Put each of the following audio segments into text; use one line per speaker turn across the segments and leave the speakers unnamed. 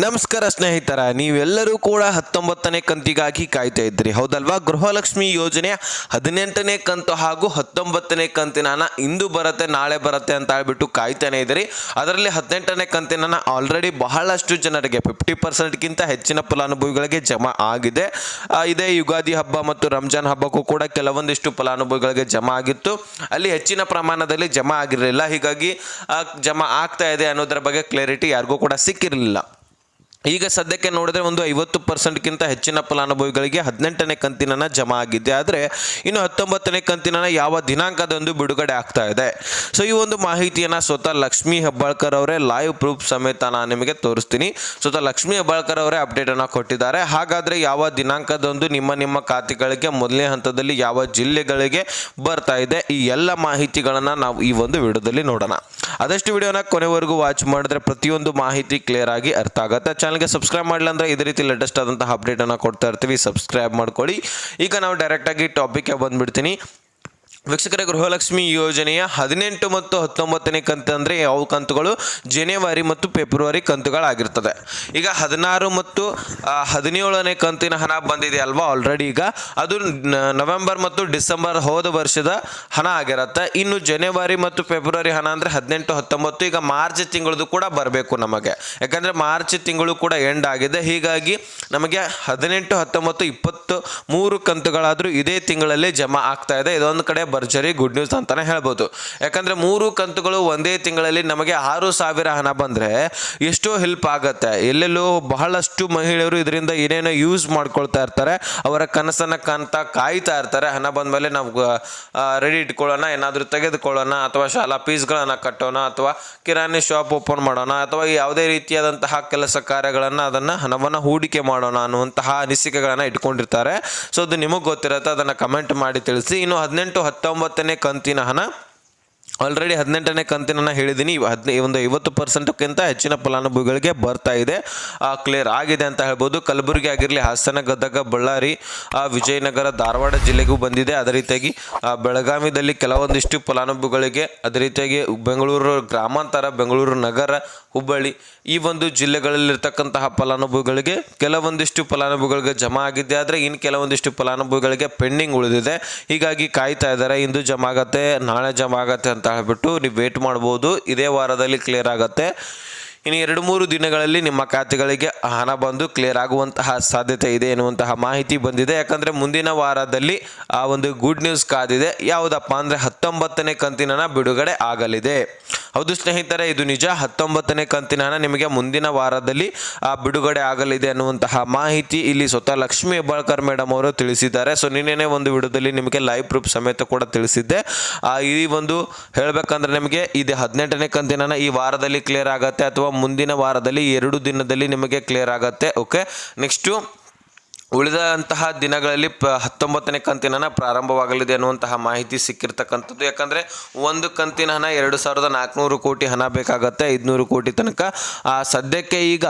ನಮಸ್ಕಾರ ಸ್ನೇಹಿತರ, ನೀವೆಲ್ಲರೂ ಕೂಡ ಹತ್ತೊಂಬತ್ತನೇ ಕಂತಿಗಾಗಿ ಕಾಯ್ತಾ ಇದ್ರಿ ಹೌದಲ್ವಾ? ಗೃಹಲಕ್ಷ್ಮಿ ಯೋಜನೆ ಹದಿನೆಂಟನೇ ಕಂತು ಹಾಗೂ ಹತ್ತೊಂಬತ್ತನೇ ಕಂತಿನ ಇಂದು ಬರುತ್ತೆ, ನಾಳೆ ಬರುತ್ತೆ ಅಂತ ಹೇಳ್ಬಿಟ್ಟು ಕಾಯ್ತಾನೆ ಇದ್ರಿ ಅದರಲ್ಲಿ ಹದಿನೆಂಟನೇ ಕಂತಿನ ಆಲ್ರೆಡಿ ಬಹಳಷ್ಟು ಜನರಿಗೆ ಫಿಫ್ಟಿ ಪರ್ಸೆಂಟ್ಗಿಂತ ಹೆಚ್ಚಿನ ಫಲಾನುಭವಿಗಳಿಗೆ ಜಮಾ ಆಗಿದೆ. ಇದೇ ಯುಗಾದಿ ಹಬ್ಬ ಮತ್ತು ರಂಜಾನ್ ಹಬ್ಬಕ್ಕೂ ಕೂಡ ಕೆಲವೊಂದಿಷ್ಟು ಫಲಾನುಭವಿಗಳಿಗೆ ಜಮಾ ಆಗಿತ್ತು. ಅಲ್ಲಿ ಹೆಚ್ಚಿನ ಪ್ರಮಾಣದಲ್ಲಿ ಜಮಾ ಆಗಿರಲಿಲ್ಲ. ಹೀಗಾಗಿ ಜಮಾ ಆಗ್ತಾ ಇದೆ ಅನ್ನೋದರ ಬಗ್ಗೆ ಕ್ಲಾರಿಟಿ ಯಾರಿಗೂ ಕೂಡ ಸಿಕ್ಕಿರಲಿಲ್ಲ. ಈಗ ಸದ್ಯಕ್ಕೆ ನೋಡಿದ್ರೆ ಒಂದು ಐವತ್ತು ಪರ್ಸೆಂಟ್ಗಿಂತ ಹೆಚ್ಚಿನ ಫಲಾನುಭವಿಗಳಿಗೆ ಹದಿನೆಂಟನೇ ಕಂತಿನ ಜಮಾ ಆಗಿದೆ. ಆದರೆ ಇನ್ನು ಹತ್ತೊಂಬತ್ತನೇ ಕಂತಿನ ಯಾವ ದಿನಾಂಕದಂದು ಬಿಡುಗಡೆ ಆಗ್ತಾ ಇದೆ. ಸೊ ಈ ಒಂದು ಮಾಹಿತಿಯನ್ನು ಸ್ವತಃ ಲಕ್ಷ್ಮೀ ಹೆಬ್ಬಾಳ್ಕರ್ ಅವರೇ ಲೈವ್ ಪ್ರೂಫ್ ಸಮೇತ ನಾನು ನಿಮಗೆ ತೋರಿಸ್ತೀನಿ. ಸ್ವತಃ ಲಕ್ಷ್ಮೀ ಹೆಬ್ಬಾಳ್ಕರ್ ಅವರೇ ಅಪ್ಡೇಟನ್ನು ಕೊಟ್ಟಿದ್ದಾರೆ. ಹಾಗಾದರೆ ಯಾವ ದಿನಾಂಕದಂದು ನಿಮ್ಮ ನಿಮ್ಮ ಖಾತೆಗಳಿಗೆ ಮೊದಲನೇ ಹಂತದಲ್ಲಿ ಯಾವ ಜಿಲ್ಲೆಗಳಿಗೆ ಬರ್ತಾ ಇದೆ, ಈ ಎಲ್ಲ ಮಾಹಿತಿಗಳನ್ನು ನಾವು ಈ ಒಂದು ವಿಡಿಯೋದಲ್ಲಿ ನೋಡೋಣ. ಆದಷ್ಟು ವಿಡಿಯೋನ ಕೊನೆವರೆಗೂ ವಾಚ್ ಮಾಡಿದ್ರೆ ಪ್ರತಿಯೊಂದು ಮಾಹಿತಿ ಕ್ಲಿಯರ್ ಆಗಿ ಅರ್ಥ ಆಗುತ್ತೆ. ಚಾನಲ್ಗೆ ಸಬ್ಸ್ಕ್ರೈಬ್ ಮಾಡಲಿಲ್ಲ ಅಂದರೆ ಇದೇ ರೀತಿ ಲೇಟೆಸ್ಟ್ ಆದಂತಹ ಅಪ್ಡೇಟನ್ನು ಕೊಡ್ತಾ ಇರ್ತೀವಿ. ಸಬ್ಸ್ಕ್ರೈಬ್ ಮಾಡ್ಕೊಳ್ಳಿ. ಈಗ ನಾವು ಡೈರೆಕ್ಟಾಗಿ ಟಾಪಿಕ್ಗೆ ಬಂದ್ಬಿಡ್ತೀನಿ. ವೀಕ್ಷಕರ, ಗೃಹಲಕ್ಷ್ಮಿ ಯೋಜನೆಯ ಹದಿನೆಂಟು ಮತ್ತು ಹತ್ತೊಂಬತ್ತನೇ ಕಂತು ಅಂದರೆ ಯಾವ ಕಂತುಗಳು? ಜನವರಿ ಮತ್ತು ಫೆಬ್ರವರಿ ಕಂತುಗಳಾಗಿರ್ತದೆ. ಈಗ ಹದಿನಾರು ಮತ್ತು ಹದಿನೇಳನೇ ಕಂತಿನ ಹಣ ಬಂದಿದೆ ಅಲ್ವಾ ಆಲ್ರೆಡಿ ಈಗ? ಅದು ನವೆಂಬರ್ ಮತ್ತು ಡಿಸೆಂಬರ್ ಹೋದ ವರ್ಷದ ಹಣ ಆಗಿರುತ್ತೆ. ಇನ್ನು ಜನವರಿ ಮತ್ತು ಫೆಬ್ರವರಿ ಹಣ ಅಂದರೆ ಹದಿನೆಂಟು, ಹತ್ತೊಂಬತ್ತು, ಈಗ ಮಾರ್ಚ್ ತಿಂಗಳದು ಕೂಡ ಬರಬೇಕು ನಮಗೆ. ಯಾಕಂದರೆ ಮಾರ್ಚ್ ತಿಂಗಳು ಕೂಡ ಎಂಡ್ ಆಗಿದೆ. ಹೀಗಾಗಿ ನಮಗೆ ಹದಿನೆಂಟು, ಹತ್ತೊಂಬತ್ತು, ಇಪ್ಪತ್ತು, ಮೂರು ಕಂತುಗಳಾದರೂ ಇದೇ ತಿಂಗಳಲ್ಲಿ ಜಮಾ ಆಗ್ತಾ ಇದೆ. ಇದೊಂದು ಕಡೆ ಭರ್ಜರಿ ಗುಡ್ ನ್ಯೂಸ್ ಅಂತಾನೆ ಹೇಳ್ಬೋದು. ಯಾಕಂದ್ರೆ ಮೂರು ಕಂತುಗಳು ಒಂದೇ ತಿಂಗಳಲ್ಲಿ ನಮಗೆ ಆರು ಸಾವಿರ ಹಣ ಬಂದರೆ ಎಷ್ಟೋ ಹೆಲ್ಪ್ ಆಗುತ್ತೆ. ಎಲ್ಲೆಲ್ಲೋ ಬಹಳಷ್ಟು ಮಹಿಳೆಯರು ಇದರಿಂದ ಏನೇನೋ ಯೂಸ್ ಮಾಡ್ಕೊಳ್ತಾ ಇರ್ತಾರೆ. ಅವರ ಕನಸನ್ನು ಕಾಣ್ತಾ ಕಾಯ್ತಾ ಇರ್ತಾರೆ. ಹಣ ಬಂದಮೇಲೆ ನಾವು ರೆಡಿ ಇಟ್ಕೊಳ್ಳೋಣ, ಏನಾದರೂ ತೆಗೆದುಕೊಳ್ಳೋಣ, ಅಥವಾ ಶಾಲಾ ಫೀಸ್ಗಳನ್ನು ಕಟ್ಟೋಣ, ಅಥವಾ ಕಿರಾಣಿ ಶಾಪ್ ಓಪನ್ ಮಾಡೋಣ, ಅಥವಾ ಯಾವುದೇ ರೀತಿಯಾದಂತಹ ಕೆಲಸ ಕಾರ್ಯಗಳನ್ನು ಅದನ್ನು ಹಣವನ್ನು ಹೂಡಿಕೆ ಮಾಡೋಣ ಅನ್ನುವಂತಹ ಅನಿಸಿಕೆಗಳನ್ನು ಇಟ್ಕೊಂಡಿರ್ತಾರೆ. ಸೊ ಅದು ನಿಮಗೆ ಗೊತ್ತಿರುತ್ತೆ. ಅದನ್ನು ಕಮೆಂಟ್ ಮಾಡಿ ತಿಳಿಸಿ. ಇನ್ನು ಹದಿನೆಂಟು ಹತ್ತೊಂಬತ್ತನೇ ಕಂತಿನ ಹಣ ಆಲ್ರೆಡಿ ಹದಿನೆಂಟನೇ ಕಂತಿನ ಹೇಳಿದ್ದೀನಿ. ಹದಿನೈ ಒಂದು ಐವತ್ತು ಪರ್ಸೆಂಟ್ಕ್ಕಿಂತ ಹೆಚ್ಚಿನ ಫಲಾನುಭವಿಗಳಿಗೆ ಬರ್ತಾ ಇದೆ. ಕ್ಲಿಯರ್ ಆಗಿದೆ ಅಂತ ಹೇಳ್ಬೋದು. ಕಲಬುರಗಿ ಆಗಿರಲಿ ಹಾಸನ ಗದಗ ಬಳ್ಳಾರಿ ಆ, ವಿಜಯನಗರ ಧಾರವಾಡ ಜಿಲ್ಲೆಗೂ ಬಂದಿದೆ. ಅದೇ ರೀತಿಯಾಗಿ ಆ, ಬೆಳಗಾವಿದಲ್ಲಿ ಕೆಲವೊಂದಿಷ್ಟು ಫಲಾನುಭವಿಗಳಿಗೆ ಅದೇ ರೀತಿಯಾಗಿ ಬೆಂಗಳೂರು ಗ್ರಾಮಾಂತರ ಬೆಂಗಳೂರು ನಗರ ಹುಬ್ಬಳ್ಳಿ ಈ ಒಂದು ಜಿಲ್ಲೆಗಳಲ್ಲಿರ್ತಕ್ಕಂತಹ ಫಲಾನುಭವಿಗಳಿಗೆ ಕೆಲವೊಂದಿಷ್ಟು ಫಲಾನುಭವಿಗಳಿಗೆ ಜಮಾ ಆಗಿದೆ. ಆದರೆ ಇನ್ನು ಕೆಲವೊಂದಿಷ್ಟು ಫಲಾನುಭವಿಗಳಿಗೆ ಪೆಂಡಿಂಗ್ ಉಳಿದಿದೆ. ಹೀಗಾಗಿ ಕಾಯ್ತಾ ಇದ್ದಾರೆ. ಇಂದು ಜಮಾ ಆಗತ್ತೆ ನಾಳೆ ಜಮಾ ಆಗತ್ತೆ ಅಂತ ಹೇಳ್ಬಿಟ್ಟು ನೀವು ವೇಟ್ ಮಾಡ್ಬೋದು. ಇದೇ ವಾರದಲ್ಲಿ ಕ್ಲಿಯರ್ ಆಗುತ್ತೆ. ಇನ್ನು ಎರಡು ಮೂರು ದಿನಗಳಲ್ಲಿ ನಿಮ್ಮ ಖಾತೆಗಳಿಗೆ ಹಣ ಬಂದು ಕ್ಲಿಯರ್ ಆಗುವಂತಹ ಸಾಧ್ಯತೆ ಇದೆ ಎನ್ನುವಂತಹ ಮಾಹಿತಿ ಬಂದಿದೆ. ಯಾಕಂದರೆ ಮುಂದಿನ ವಾರದಲ್ಲಿ ಆ ಒಂದು ಗುಡ್ ನ್ಯೂಸ್ ಕಾದಿದೆ. ಯಾವುದಪ್ಪ ಅಂದರೆ ಹತ್ತೊಂಬತ್ತನೇ ಕಂತಿನ ಬಿಡುಗಡೆ ಆಗಲಿದೆ. ಹೌದು ಸ್ನೇಹಿತರೆ, ಇದು ನಿಜ. ಹತ್ತೊಂಬತ್ತನೇ ಕಂತಿನ ನಿಮಗೆ ಮುಂದಿನ ವಾರದಲ್ಲಿ, ಆ, ಬಿಡುಗಡೆ ಆಗಲಿದೆ ಅನ್ನುವಂತಹ ಮಾಹಿತಿ ಇಲ್ಲಿ ಸ್ವತಃ ಲಕ್ಷ್ಮೀ ಹೆಬ್ಬಾಳ್ಕರ್ ಮೇಡಮ್ ಅವರು ತಿಳಿಸಿದ್ದಾರೆ. ಸೊ ನಿನ್ನೆನೇ ಒಂದು ವಿಡಿಯೋದಲ್ಲಿ ನಿಮಗೆ ಲೈವ್ ಪ್ರೂಫ್ ಸಮೇತ ಕೂಡ ತಿಳಿಸಿದ್ದೆ. ಈ ಒಂದು ಹೇಳಬೇಕಂದ್ರೆ ನಿಮಗೆ ಇದು ಹದಿನೆಂಟನೇ ಕಂತಿನ ಈ ವಾರದಲ್ಲಿ ಕ್ಲಿಯರ್ ಆಗತ್ತೆ ಅಥವಾ ಮುಂದಿನ ವಾರದಲ್ಲಿ ಎರಡು ದಿನದಲ್ಲಿ ನಿಮಗೆ ಕ್ಲಿಯರ್ ಆಗತ್ತೆ. ಓಕೆ ನೆಕ್ಸ್ಟು ಉಳಿದಂತಹ ದಿನಗಳಲ್ಲಿ ಪ ಹತ್ತೊಂಬತ್ತನೇ ಕಂತಿನ ಹಣ ಪ್ರಾರಂಭವಾಗಲಿದೆ ಅನ್ನುವಂತಹ ಮಾಹಿತಿ ಸಿಕ್ಕಿರ್ತಕ್ಕಂಥದ್ದು. ಯಾಕಂದರೆ ಒಂದು ಕಂತಿನ ಹಣ ಎರಡು ಸಾವಿರದ ನಾಲ್ಕುನೂರು ಕೋಟಿ ಹಣ ಬೇಕಾಗತ್ತೆ, ಐದುನೂರು ಕೋಟಿ ತನಕ. ಸದ್ಯಕ್ಕೆ ಈಗ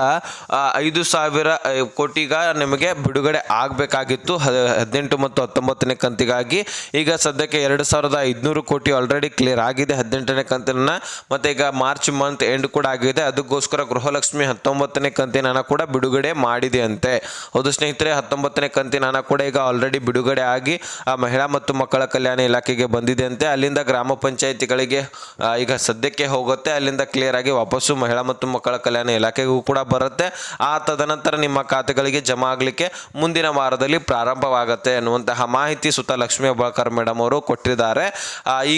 ಐದು ಸಾವಿರ ಕೋಟಿಗ ನಿಮಗೆ ಬಿಡುಗಡೆ ಆಗಬೇಕಾಗಿತ್ತು. ಹದಿನೆಂಟು ಮತ್ತು ಹತ್ತೊಂಬತ್ತನೇ ಕಂತಿಗಾಗಿ. ಈಗ ಸದ್ಯಕ್ಕೆ ಎರಡು ಸಾವಿರದ ಐದುನೂರು ಕೋಟಿ ಆಲ್ರೆಡಿ ಕ್ಲಿಯರ್ ಆಗಿದೆ. ಹದಿನೆಂಟನೇ ಕಂತಿನ ಮತ್ತು ಈಗ ಮಾರ್ಚ್ ಮಂತ್ ಎಂಡ್ ಕೂಡ ಆಗಿದೆ. ಅದಕ್ಕೋಸ್ಕರ ಗೃಹಲಕ್ಷ್ಮಿ ಹತ್ತೊಂಬತ್ತನೇ ಕಂತಿನ ಹಣ ಕೂಡ ಬಿಡುಗಡೆ ಮಾಡಿದೆ ಅಂತೆ. ಹೌದು ಸ್ನೇಹಿತರೆ ಹತ್ತೊಂಬತ್ತನೇ ಕಂತಿನ ಹಣ ಕೂಡ ಈಗ ಆಲ್ರೆಡಿ ಬಿಡುಗಡೆ ಆಗಿ, ಆ ಮಹಿಳಾ ಮತ್ತು ಮಕ್ಕಳ ಕಲ್ಯಾಣ ಇಲಾಖೆಗೆ ಬಂದಿದೆ ಅಂತೆ. ಅಲ್ಲಿಂದ ಗ್ರಾಮ ಪಂಚಾಯಿತಿಗಳಿಗೆ ಈಗ ಸದ್ಯಕ್ಕೆ ಹೋಗುತ್ತೆ. ಅಲ್ಲಿಂದ ಕ್ಲಿಯರ್ ಆಗಿ ವಾಪಸ್ಸು ಮಹಿಳಾ ಮತ್ತು ಮಕ್ಕಳ ಕಲ್ಯಾಣ ಇಲಾಖೆಗೂ ಕೂಡ ಬರುತ್ತೆ. ಆ ತದನಂತರ ನಿಮ್ಮ ಖಾತೆಗಳಿಗೆ ಜಮಾ ಆಗಲಿಕ್ಕೆ ಮುಂದಿನ ವಾರದಲ್ಲಿ ಪ್ರಾರಂಭವಾಗುತ್ತೆ ಎನ್ನುವಂತಹ ಮಾಹಿತಿ ಸುತ್ತ ಲಕ್ಷ್ಮೀ ಹೆಬ್ಬಾಳ್ಕರ್ ಮೇಡಮ್ ಅವರು ಕೊಟ್ಟಿದ್ದಾರೆ.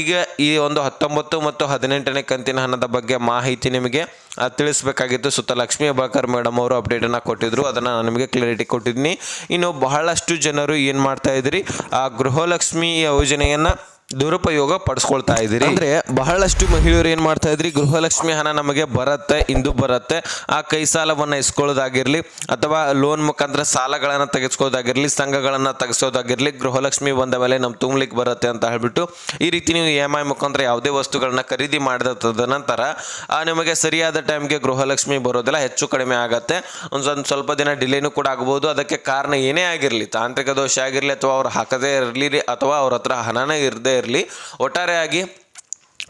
ಈಗ ಈ ಒಂದು ಹತ್ತೊಂಬತ್ತು ಮತ್ತು ಹದಿನೆಂಟನೇ ಕಂತಿನ ಹಣದ ಬಗ್ಗೆ ಮಾಹಿತಿ ನಿಮಗೆ ತಿಳಿಸ್ಬೇಕಾಗಿತ್ತು. ಸುತ್ತ ಲಕ್ಷ್ಮೀ ಅಬಾಕರ್ ಮೇಡಮ್ ಅವರು ಅಪ್ಡೇಟನ್ನು ಕೊಟ್ಟಿದ್ರು. ಅದನ್ನು ನಾನು ನಿಮಗೆ ಕ್ಲಾರಿಟಿ ಕೊಟ್ಟಿದ್ದೀನಿ. ಇನ್ನು ಬಹಳಷ್ಟು ಜನರು ಏನು ಮಾಡ್ತಾ ಇದ್ರಿ? ಆ ಗೃಹಲಕ್ಷ್ಮಿ ಯೋಜನೆಯನ್ನು ದುರುಪಯೋಗ ಪಡಿಸ್ಕೊಳ್ತಾ ಇದ್ದೀರಿ. ಅಂದ್ರೆ ಬಹಳಷ್ಟು ಮಹಿಳೆಯರು ಏನ್ ಮಾಡ್ತಾ ಇದ್ರಿ? ಗೃಹಲಕ್ಷ್ಮಿ ಹಣ ನಮಗೆ ಬರುತ್ತೆ ಇಂದು ಬರುತ್ತೆ. ಆ ಕೈ ಸಾಲವನ್ನ ಇಸ್ಕೊಳ್ಳೋದಾಗಿರ್ಲಿ ಅಥವಾ ಲೋನ್ ಮುಖಾಂತರ ಸಾಲಗಳನ್ನ ತೆಗೆಸ್ಕೋದಾಗಿರ್ಲಿ ಸಂಘಗಳನ್ನ ತೆಗೆಸೋದಾಗಿರ್ಲಿ ಗೃಹಲಕ್ಷ್ಮಿ ಬಂದ ಮೇಲೆ ನಮ್ ತುಂಬಲಿಕ್ಕೆ ಬರುತ್ತೆ ಅಂತ ಹೇಳ್ಬಿಟ್ಟು ಈ ರೀತಿ ನೀವು ಇ ಎಂ ಐ ಮುಖಾಂತರ ಯಾವುದೇ ವಸ್ತುಗಳನ್ನ ಖರೀದಿ ಮಾಡಿದ ತದನಂತರ ಆ, ನಿಮಗೆ ಸರಿಯಾದ ಟೈಮ್ಗೆ ಗೃಹಲಕ್ಷ್ಮಿ ಬರೋದಿಲ್ಲ ಹೆಚ್ಚು ಕಡಿಮೆ ಆಗತ್ತೆ. ಒಂದು ಸ್ವಲ್ಪ ಸ್ವಲ್ಪ ದಿನ ಡಿಲೇನು ಕೂಡ ಆಗ್ಬೋದು. ಅದಕ್ಕೆ ಕಾರಣ ಏನೇ ಆಗಿರಲಿ ತಾಂತ್ರಿಕ ದೋಷ ಆಗಿರಲಿ ಅಥವಾ ಅವ್ರು ಹಾಕದೇ ಇರಲಿ ಅಥವಾ ಅವ್ರ ಹತ್ರ ಹಣನೇ ಇರದೇ ಇರಲಿ. ಒಟ್ಟಾರೆಯಾಗಿ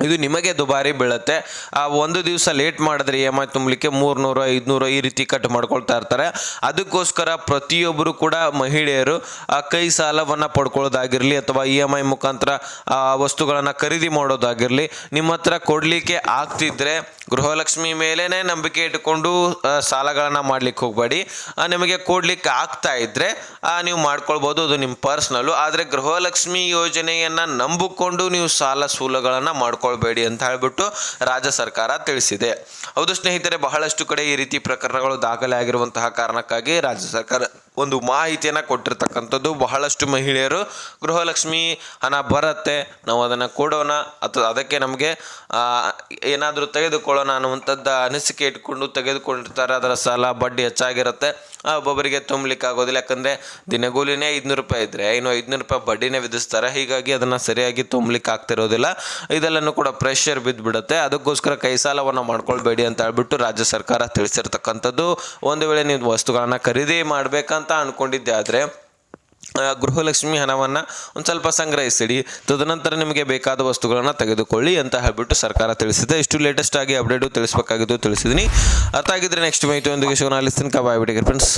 ಇದು ನಿಮಗೆ ದುಬಾರಿ ಬೀಳುತ್ತೆ. ಆ ಒಂದು ದಿವಸ ಲೇಟ್ ಮಾಡಿದ್ರೆ ಇ ಎಂ ಐ ತುಂಬಲಿಕ್ಕೆ ಮೂರ್ನೂರು, ಐದುನೂರು ಈ ರೀತಿ ಕಟ್ ಮಾಡ್ಕೊಳ್ತಾ ಇರ್ತಾರೆ. ಅದಕ್ಕೋಸ್ಕರ ಪ್ರತಿಯೊಬ್ಬರು ಕೂಡ ಮಹಿಳೆಯರು, ಆ, ಕೈ ಸಾಲವನ್ನು ಪಡ್ಕೊಳ್ಳೋದಾಗಿರಲಿ ಅಥವಾ ಇ ಎಂ ಐ ಮುಖಾಂತರ ವಸ್ತುಗಳನ್ನು ಖರೀದಿ ಮಾಡೋದಾಗಿರಲಿ, ನಿಮ್ಮ ಹತ್ರ ಕೊಡಲಿಕ್ಕೆ ಆಗ್ತಿದ್ರೆ ಗೃಹಲಕ್ಷ್ಮಿ ಮೇಲೇ ನಂಬಿಕೆ ಇಟ್ಕೊಂಡು ಸಾಲಗಳನ್ನು ಮಾಡ್ಲಿಕ್ಕೆ ಹೋಗಬೇಡಿ. ನಿಮಗೆ ಕೊಡ್ಲಿಕ್ಕೆ ಆಗ್ತಾ ಇದ್ರೆ ನೀವು ಮಾಡ್ಕೊಳ್ಬೋದು. ಅದು ನಿಮ್ಮ ಪರ್ಸ್ನಲ್ಲು. ಆದರೆ ಗೃಹಲಕ್ಷ್ಮಿ ಯೋಜನೆಯನ್ನು ನಂಬಿಕೊಂಡು ನೀವು ಸಾಲ ಸೂಲಗಳನ್ನು ಮಾಡ್ಕೊಳ್ಬೇಡಿ ಅಂತ ಹೇಳ್ಬಿಟ್ಟು ರಾಜ್ಯ ಸರ್ಕಾರ ತಿಳಿಸಿದೆ. ಹೌದು ಸ್ನೇಹಿತರೆ, ಬಹಳಷ್ಟು ಕಡೆ ಈ ರೀತಿ ಪ್ರಕರಣಗಳು ದಾಖಲೆ ಆಗಿರುವಂತಹ ಕಾರಣಕ್ಕಾಗಿ ರಾಜ್ಯ ಸರ್ಕಾರ ಒಂದು ಮಾಹಿತಿಯನ್ನು ಕೊಟ್ಟಿರ್ತಕ್ಕಂಥದ್ದು. ಬಹಳಷ್ಟು ಮಹಿಳೆಯರು ಗೃಹಲಕ್ಷ್ಮಿ ಹಣ ಬರುತ್ತೆ, ನಾವು ಅದನ್ನು ಕೊಡೋಣ, ಅಥವಾ ಅದಕ್ಕೆ ನಮಗೆ ಏನಾದರೂ ತೆಗೆದುಕೊಳ್ಳೋಣ ಅನ್ನುವಂಥದ್ದು ಅನಿಸಿಕೆ ಇಟ್ಕೊಂಡು ತೆಗೆದುಕೊಂಡಿರ್ತಾರೆ. ಅದರ ಸಾಲ, ಬಡ್ಡಿ ಹೆಚ್ಚಾಗಿರುತ್ತೆ. ಒಬ್ಬೊಬ್ಬರಿಗೆ ತುಂಬಲಿಕ್ಕೆ ಆಗೋದಿಲ್ಲ ಯಾಕಂದರೆ ದಿನಗೂಲಿನೇ ಐದುನೂರು ರೂಪಾಯಿ ಇದ್ದರೆ ಇನ್ನು ಐದುನೂರು ರೂಪಾಯಿ ಬಡ್ಡಿನೇ ವಿಧಿಸ್ತಾರೆ. ಹೀಗಾಗಿ ಅದನ್ನು ಸರಿಯಾಗಿ ತುಂಬಲಿಕ್ಕೆ ಆಗ್ತಿರೋದಿಲ್ಲ ಇದೆಲ್ಲನೂ ಕೂಡ ಪ್ರೆಷರ್ ಬಿದ್ದುಬಿಡುತ್ತೆ ಅದಕ್ಕೋಸ್ಕರ ಕೈ ಸಾಲವನ್ನು ಮಾಡ್ಕೊಳ್ಬೇಡಿ ಅಂತ ಹೇಳ್ಬಿಟ್ಟು ರಾಜ್ಯ ಸರ್ಕಾರ ತಿಳಿಸಿರ್ತಕ್ಕಂಥದ್ದು. ಒಂದು ವೇಳೆ ನೀವು ವಸ್ತುಗಳನ್ನು ಖರೀದಿ ಮಾಡಬೇಕಂತ ಅಂದ್ಕೊಂಡಿದ್ದೆ ಆದರೆ ಗೃಹಲಕ್ಷ್ಮಿ ಹಣವನ್ನು ಒಂದು ಸ್ವಲ್ಪ ಸಂಗ್ರಹಿಸಿಡಿ, ತದನಂತರ ನಿಮಗೆ ಬೇಕಾದ ವಸ್ತುಗಳನ್ನು ತೆಗೆದುಕೊಳ್ಳಿ ಅಂತ ಹೇಳ್ಬಿಟ್ಟು ಸರ್ಕಾರ ತಿಳಿಸಿದೆ. ಇಷ್ಟು ಲೇಟೆಸ್ಟ್ ಆಗಿ ಅಪ್ಡೇಟು ತಿಳಿಸಬೇಕಾಗಿದ್ದು ತಿಳಿಸಿದ್ದೀನಿ ಅರ್ಥ ಆಗಿದ್ರೆ ನೆಕ್ಸ್ಟ್ ಮಾಹಿತಿ ಒಂದಿಗೆ ಶಿವನ ಅಲ್ಲಿಸ್ತೀನಿ ಬಾಯ್ ಬಿಟ್ಟಿಗೆ ಫ್ರೆಂಡ್ಸ್